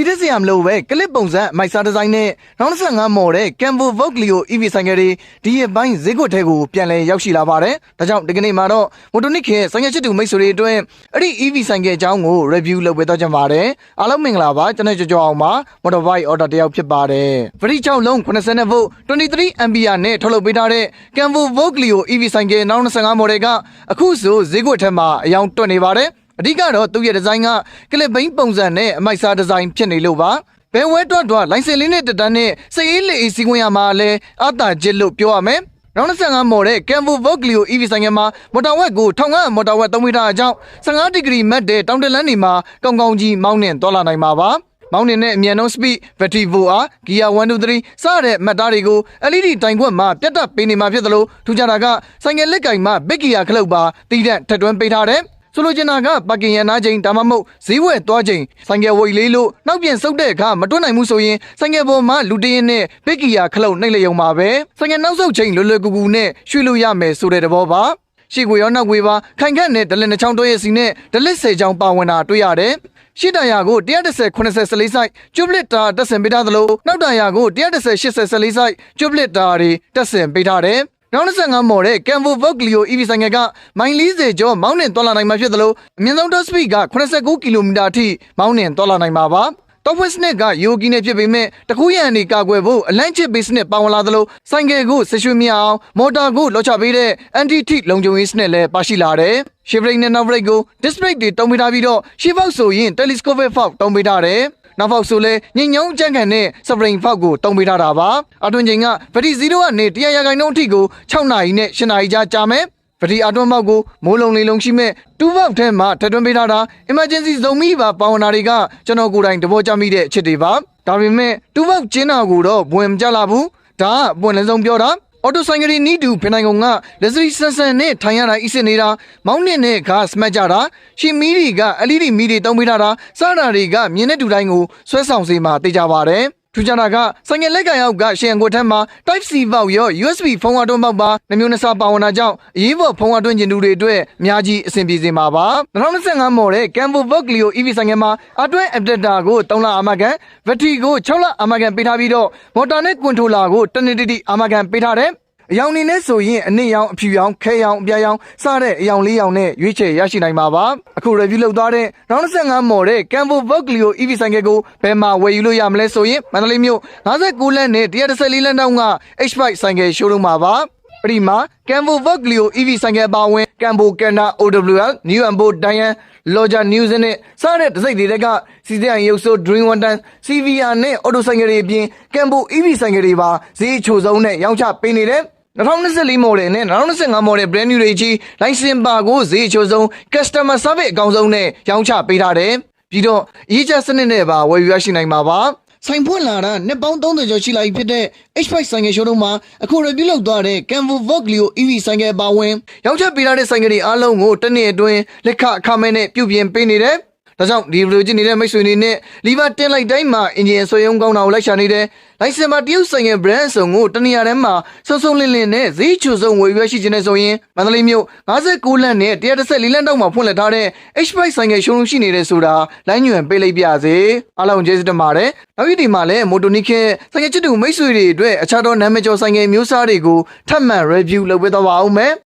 စီတက်စရာမလိုပဲကလစ်ပုံစံမိုက်စာဒီဇိုင်းနဲ့နောက်25မော်တဲ့ Camvo Voglio EV ဆိုင်ကယ်တွေဒီရက်ပိုင်းဈေးကွက်ထဲကိုပြန်လည်ရောက်ရှိလာပါတယ်။ဒါကြောင့်ဒီကနေ့မှာတော့မိုတိုနစ်ခေဆိုင်ကယ်ချစ်သူမိတ်ဆွေတွေအတွက်အဲ့ဒီ EV ဆိုင်ကယ်အကြောင်းကို review လုပ်ပေးတော့ကြပါမယ်။အားလုံးမင်္ဂလာပါကျွန်တော်ကြော်ကြောအောင်ပါ Motorbike Order တယောက်ဖြစ်ပါတယ်။ဗရီ6လုံး80 volt 23 ampere နဲ့ထုတ်လုပ်ပေးထားတဲ့ Camvo Voglio EV ဆိုင်ကယ်နောက်25မော်ဒယ်ကအခုဆိုဈေးကွက်ထဲမှာအယောင်တွက်နေပါတယ်။ အဓိကတော့သူ့ရဲ့ဒီဇိုင်းကကလစ်ဘိန်းပုံစံနဲ့အမိုက်စားဒီဇိုင်းဖြစ်နေလို့ပါဘယ်ဝဲတော့တော့လိုင်စင်လေးနဲ့တက်တန်းနဲ့စည်အေးလေးအေးစီးခွင့်ရမှာလဲအတာကျစ်လို့ပြောရမယ်နောက်25မော်တဲ့ Camvo Voglio EV ဆိုင်ကမှာမော်တော်ဝက်ကို1500မော်တော်ဝက်သုံးမိတာအကြောင်း15ဒီဂရီမတ်တဲ့တောင်တလန်းနေမှာကောင်းကောင်းကြီးမောင်းနှင်သွားလာနိုင်မှာပါမောင်းနေတဲ့အမြန်နှုန်း speed battery volt ဂီယာ1 2 3စတဲ့မှတ်သားတွေကို LED တိုင်ခွက်မှာပြတ်တက်ပေးနေမှာဖြစ်သလိုထူးခြားတာကဆိုင်ကယ်လက်ကင်မှာဘစ်ဂီယာခလုတ်ပါတီးတဲ့ထက်တွန်းပေးထားတဲ့ ဆိုလိုချင်တာကပါကင်ရနာချိန်ဒါမှမဟုတ်ဈေးဝယ်သွားချိန်ဆိုင်ကယ်ဝိတ်လေးလို့နောက်ပြန်ဆုတ်တဲ့အခါမတွန်းနိုင်ဘူးဆိုရင်ဆိုင်ကယ်ပေါ်မှာလူတရင်နဲ့ဘစ်ဂီယာခလုတ်နှိပ်လျုံပါပဲဆိုင်ကယ်နောက်ဆုတ်ချိန်လွယ်လွယ်ကူကူနဲ့ရွှေ့လို့ရမယ်ဆိုတဲ့သဘောပါရှေ့ကိုရောနောက်ဝေးပါခိုင်ခန့်နဲ့ဒလင်နှချောင်းတွဲရဲ့စီနဲ့ဒလစ်ဆယ်ချောင်းပါဝင်တာတွေ့ရတယ်ရှစ်တရာကို130 80စလေးဆိုင်ကျုပ်လစ်တာတက်ဆင်ပေးထားသလိုနောက်တရာကို130 80စလေးဆိုင်ကျုပ်လစ်တာတွေတက်ဆင်ပေးထားတယ် နောက်25မော်တဲ့ Camvo Voglio EV ဆိုင်ကယ်ကမိုင်40ကျော်မောင်းနှင်သွားလာနိုင်မှာဖြစ်သလိုအမြင့်ဆုံး top speed က89ကီလိုမီတာအထိမောင်းနှင်သွားလာနိုင်မှာပါ Top West နဲ့ကယိုဂီနဲ့ဖြစ်ပေမဲ့တခုရန်နေကာကွယ်ဖို့အလန့်ချစ် base နဲ့ပါဝင်လာသလိုဆိုင်ကယ်ကိုဆရွှေမြအောင်မော်တာကိုလောချပေးတဲ့ anti thief လုံခြုံရေးစနစ်လည်းပါရှိလာတယ်။ shift brake နဲ့ nav brake ကို disc brake တွေတုံးပေးထားပြီးတော့ shift box ဆိုရင် telescopic fork တုံးပေးထားတယ်။ နောက်ဖောက်ဆိုလဲညင်ညုံကြန့်ခံတဲ့ spring fork ကိုတုံးပေးထားတာပါ။အတွင်ချိန်က battery 0ကနေ100ရာခိုင်နှုန်းအထိကို6နာရီနဲ့8နာရီကြာကြာမယ်။ပတိအတွန်းမောက်ကိုမိုးလုံးလေးလုံးရှိမဲ့တူဘောက်ထဲမှာထပ်တွန်းပေးထားတာ emergency ဇုံမိပါပါဝင်တာတွေကကျွန်တော်ကိုယ်တိုင်တဘောကြမိတဲ့အချက်တွေပါဒါပေမဲ့တူဘောက်ကျင်းတာကိုတော့ဘဝင်မကြလာဘူးဒါကပွင့်လင်းဆုံးပြောတာ အော်တိုဆိုင်ကယ်နီးတူဖိနိုင်ကုန်ကလက်စရီဆန်ဆန်နဲ့ထိုင်ရတာအစ်စ်နေတာမောင်းနဲ့နဲ့ကစမတ်ကြတာရှင်မီတွေက LED မီတွေတုံးပေးထားတာစတာတွေကမြင်းတဲ့တူတိုင်းကိုဆွဲဆောင်စေမှာသိကြပါတယ် ထူးခြားတာကဆိုင်ငယ်လက်ကရောက်ကရှန်ကိုထက်မှာ Type C ပေါက်ရော USB ဖုန်းအတွင်းပေါက်ပါနှမျိုးနှစားပါဝင်တာကြောင့်အရေးပေါ်ဖုန်းအတွင်းကျင်သူတွေအတွက်အများကြီးအဆင်ပြေစေမှာပါ2025မော်တဲ့ Camvo Voglio EV ဆိုင်ငယ်မှာအတွင်း adapter ကို3လအာမခံဘက်ထရီကို6လအာမခံပေးထားပြီးတော့မော်တာနဲ့ကွန်ထရိုလာကိုတနစ်တိတိအာမခံပေးထားတယ် အယောင်နေနဲ့ဆိုရင်အနစ်ရောင်အဖြူရောင်ခဲရောင်အပြာရောင်စတဲ့အယောင်လေးရောင်နဲ့ရွေးချယ်ရရှိနိုင်မှာပါအခု review လုပ်သွားတဲ့95မော်တဲ့ Camvo Voglio EV ဆိုင်ကယ်ကိုဘယ်မှာဝယ်ယူလို့ရမလဲဆိုရင်မန္တလေးမြို့59လမ်းနဲ့114လမ်းတောင်းက H5 ဆိုင်ကယ် showroom မှာပါပရိမာ Camvo Voglio EV ဆိုင်ကယ်ပါဝင် Camvo Canna OWL New Ambo Diane Loja News နဲ့စတဲ့တစိမ့်တွေကစီစံရုပ်ဆို Dream One Time CVR နဲ့ Auto ဆိုင်ကယ်တွေအပြင် Camvo EV ဆိုင်ကယ်တွေပါဈေးချိုဆုံးနဲ့ရောင်းချပေးနေတယ် 2024 model နဲ့2025 model brand new တွေကြီး license ပါကိုဈေးအချိုဆုံး customer service အကောင်းဆုံးနဲ့ရောင်းချပေးထားတယ်ပြီးတော့အရေးချစနစ်နဲ့ပါဝယ်ယူရရှိနိုင်မှာပါဆိုင်ဖွင့်လာတာနှစ်ပေါင်း30ကျော်ရှိလာပြီဖြစ်တဲ့ H5 ဆိုင်ကယ်ရှိုးတော့မှာအခု review လုပ်သွားတဲ့ Camvo Voglio EV ဆိုင်ကယ်ပါဝင် ရောင်းချပေးထားတဲ့ဆိုင်ကယ်တွေအားလုံးကိုတစ်နှစ်အတွင်းလက်ခအခမဲ့နဲ့ပြုပြင်ပေးနေတယ် ဒါကြောင့်ဒီဗီဒီယိုကြည့်နေတဲ့မိတ်ဆွေတွေနဲ့လီဗာတင်လိုက်တိုင်းမှာအင်ဂျင်ဆွဲရုံကောင်းတာကိုလိုက်ရှာနေတယ်။လိုင်စင်မှာတရုတ်ဆိုင်ရဲ့ brand စုံကိုတနေရာတန်းမှာစုံစုံလင်းလင်းနဲ့ဈေးချူဆုံးဝယ်ရွက်ရှိခြင်းနဲ့ဆိုရင်မန္တလေးမြို့59လမ်းနဲ့114လမ်းတောက်မှာဖွင့်လှစ်ထားတဲ့ H5 ဆိုင်ကယ် showroom ရှိနေတဲ့ဆိုတာလိုင်းညွန်ပေးလိုက်ပါစေ။အားလုံးကျေးဇူးတင်ပါတယ်။နောက်ပြီးဒီမှာလည်းမိုတိုနီခဲဆိုင်ကယ်ချစ်သူမိတ်ဆွေတွေအတွက်အခြားသောနာမည်ကျော်ဆိုင်ကယ်မျိုးစားတွေကိုထပ်မံ review လုပ်ပေးသွားပါဦးမယ်။